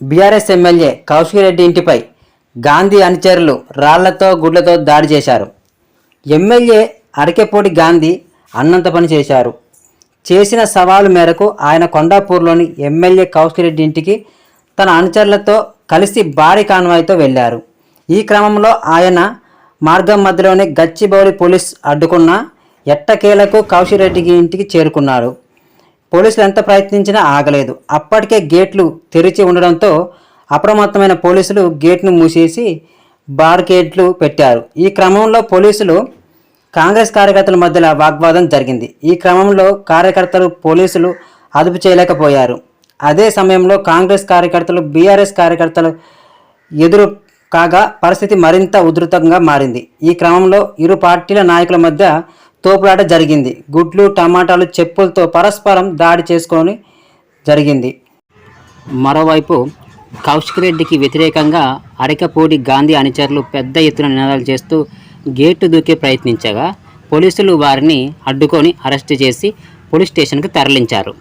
BRS MLA Kaushik ఇంటిపై గాంధీ అనుచరులు రాళ్ళతో గుడ్లతో దాడి చేశారు. ఎమ్మెల్యే అరకెపోటి గాంధీ అన్నంత పని చేశారు. చేసిన సవాలు మేరకు ఆయన కొండాపూర్లోని ఎమ్మెల్యే కౌశికరెడ్డి ఇంటికి తన అనుచరులతో కలిసి భారీ కాన్వాయ్తో వెళ్ళారు ఈ క్రమంలో ఆయన మార్గం మధ్యలోనే గచ్చిబౌలి పోలీస్ అడ్డుకున్న ఎట్టకేలకు కౌశిక్ రెడ్డి ఇంటికి చేరుకున్నారు. పోలీసులు ఎంత ప్రయత్నించినా ఆగలేదు. అప్పటికే గేట్లు తెరిచి ఉండడంతో అప్రమత్తమైన పోలీసులు గేట్ను మూసేసి బార్గేట్లు పెట్టారు. ఈ క్రమంలో పోలీసులు కాంగ్రెస్ కార్యకర్తల మధ్యలో వాగ్వాదం జరిగింది. ఈ క్రమంలో కార్యకర్తలు పోలీసులు అదుపు చేయలేకపోయారు. అదే సమయంలో కాంగ్రెస్ కార్యకర్తలు బీఆర్ఎస్ కార్యకర్తలు ఎదురు కాగా పరిస్థితి మరింత ఉధృతంగా మారింది. ఈ క్రమంలో ఇరు పార్టీల నాయకుల మధ్య తోపులాట జరిగింది. గుడ్లు టమాటాలు చెప్పులతో పరస్పరం దాడి చేసుకొని జరిగింది. మరోవైపు కౌశిక్ రెడ్డికి వ్యతిరేకంగా అరకపూడి గాంధీ అనుచరులు పెద్ద ఎత్తున నినాదాలు చేస్తూ గేటు దూకే ప్రయత్నించగా పోలీసులు వారిని అడ్డుకొని అరెస్టు చేసి పోలీస్ స్టేషన్కు తరలించారు.